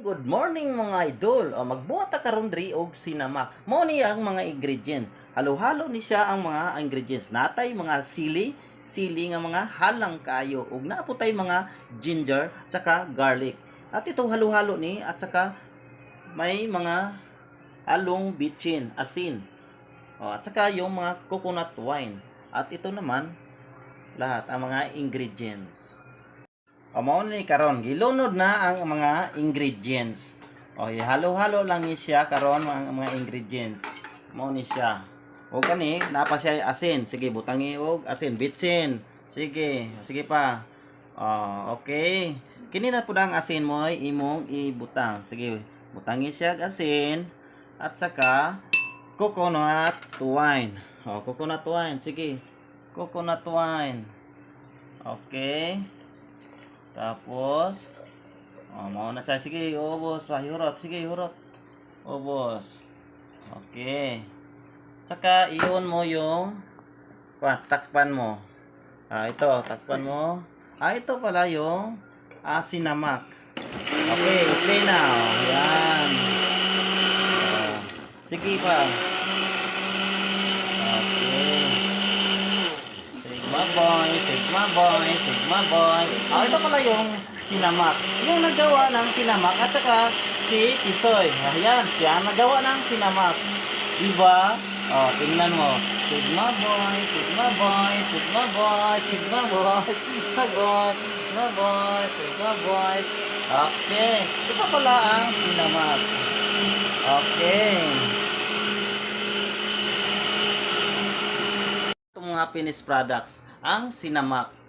Good morning mga idol. O magbuhat karon diri og sinamak. Mao ni ang mga ingredient. Halo-halo ni siya ang mga ingredients. Natay mga sili, sili nga mga halang kayo ug naaputay mga ginger saka garlic. At ito halo-halo ni at saka may mga halong bitchin, asin. O, at saka yung mga coconut wine. At ito naman lahat ang mga ingredients. O ni karon gilunod na ang mga ingredients. O halo-halo lang ni siya karon ang mga ingredients. Mao ni siya. O kani napa siya asin. Sige butangi og asin bitsin. Sige, sige pa. O okay. Kini na pud ang asin mo imong ibutang. Sige, butangi siya asin at saka coconut wine. O coconut wine. Sige. Coconut wine. Okay. Tapos, oh, mau na siya. Sige, ubos. Ah, hurot. Sige, hurot. Ubos. Okay. Tsaka, iyon mo yung, kwa, takpan mo. Ah, ito, takpan mo. Ah, ito pala yung ah. Okay, okay na. Oh, yan. Ah, sige pa. Okay. Sigma boy, Sigma boy, Sigma boy. Ah, ito pala yung sinamak. Yung nagawa ng sinamak at saka si Tisoy. Ayan, siya nagawa ng sinamak. Diba? Oh, tingnan mo. Sigma boy, Sigma boy, Sigma boy, Sigma boy, Sigma boy, Sigma boy, Sigma boy. Okay. Ito pala ang sinamak. Okay. Mga finished products, ang sinamak.